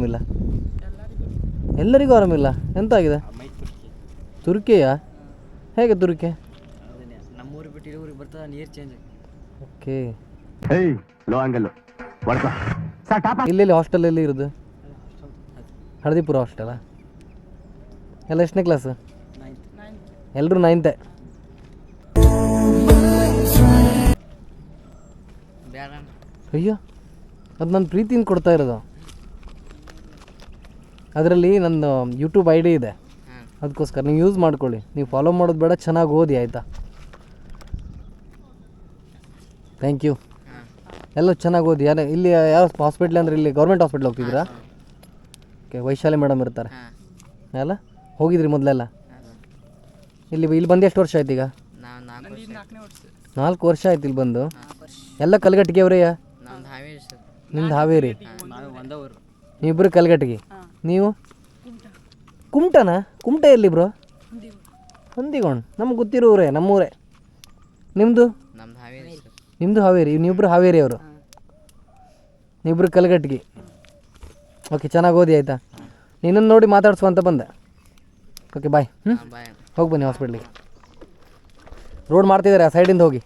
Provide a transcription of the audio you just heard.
ಆರಾಮಿಲ್ಲ? ಎಲ್ಲರಿಗೂ ಆರಾಮಿಲ್ಲ? ಎಂತ ಆಗಿದೆ ಮೈ ತುರ್ಕಿಯಾ? ಹೇಗೆ ತುರ್ಕಿ? ನಮ್ಮೂರು ಬಿಟ್ಟು ಊರಿಗೆ ಬರ್ತದ ನೀರು ಚೇಂಜ್ ಓಕೆ ಇಲ್ಲೆಲ್ಲಿ ಹಾಸ್ಟೆಲ್ ಎಲ್ಲಿ ಇರೋದು? ಹಳದಿಪುರ ಹಾಸ್ಟೆಲಾ ಎಲ್ಲ ಎಷ್ಟನೇ ಕ್ಲಾಸ್ ಎಲ್ರು ಎಲ್ಲರೂ ನೈನ್ತೆ ಅಯ್ಯೋ ಅದು ನನ್ನ ಪ್ರೀತಿಯಿಂದ ಕೊಡ್ತಾ ಇರೋದು. ಅದರಲ್ಲಿ ನನ್ನ ಯೂಟ್ಯೂಬ್ ಐ ಡಿ ಇದೆ. ಅದಕ್ಕೋಸ್ಕರ ನೀವು ಯೂಸ್ ಮಾಡ್ಕೊಳ್ಳಿ. ನೀವು ಫಾಲೋ ಮಾಡೋದು ಬೇಡ ಚೆನ್ನಾಗಿ ಓದಿ ಆಯಿತಾ? ಥ್ಯಾಂಕ್ ಯು ಎಲ್ಲ ಚೆನ್ನಾಗಿ ಓದಿ. ಯಾರು ಇಲ್ಲಿ ಯಾವ ಹಾಸ್ಪಿಟ್ಲ್ ಅಂದರೆ ಇಲ್ಲಿ ಗೌರ್ಮೆಂಟ್ ಹಾಸ್ಪಿಟ್ಲ್ ಹೋಗ್ತಿದ್ದೀರಾ? ಓಕೆ ವೈಶಾಲಿ ಮೇಡಮ್ ಇರ್ತಾರೆ. ಅಲ್ಲ? ಎಲ್ಲ ಹೋಗಿದ್ರಿ ಮೊದಲೆಲ್ಲ? ಇಲ್ಲಿ ಇಲ್ಲಿ ಬಂದು ಎಷ್ಟು ವರ್ಷ ಆಯ್ತು ಈಗ? ನಾಲ್ಕು ವರ್ಷ ನಾಲ್ಕು ವರ್ಷ ಆಯ್ತು ಇಲ್ಲಿ ಬಂದು? ಎಲ್ಲ ಕಲ್ಗಟ್ಟಿಗೆ ಅವರೇ? ನಮ್ದು ಹಾವೇರಿ? ನೀವಿಬ್ಬರು ಕಲ್ಗಟ್ಟಿಗೆ? ನೀವು? ಕುಮಟನಾ? ಕುಮಟ ಎಲ್ಲಿ ಬ್ರೋ ಹೊಂದಿಗೊಂಡು ನಮ್ಗೆ ಗೊತ್ತಿರೋ ಊರೇ ನಮ್ಮೂರೇ. ನಿಮ್ಮದು ನಿಮ್ಮದು ಹಾವೇರಿ ನೀವಿಬ್ಬರು ಹಾವೇರಿ ಅವರು? ನೀವಿಬ್ಬರು ಕಲ್ಗಟ್ಟಿಗೆ? ಓಕೆ ಚೆನ್ನಾಗಿ ಓದಿ ಆಯಿತಾ? ನಿನ್ನನ್ನು ನೋಡಿ ಮಾತಾಡ್ಸುವ ಅಂತ ಬಂದೆ. ಓಕೆ ಬಾಯ್ ಹ್ಞೂ ಹೋಗಿ ಬನ್ನಿ ಹಾಸ್ಪಿಟ್ಲಿಗೆ ರೋಡ್ ಮಾಡ್ತಿದ್ದಾರೆ ಆ ಸೈಡಿಂದ ಹೋಗಿ.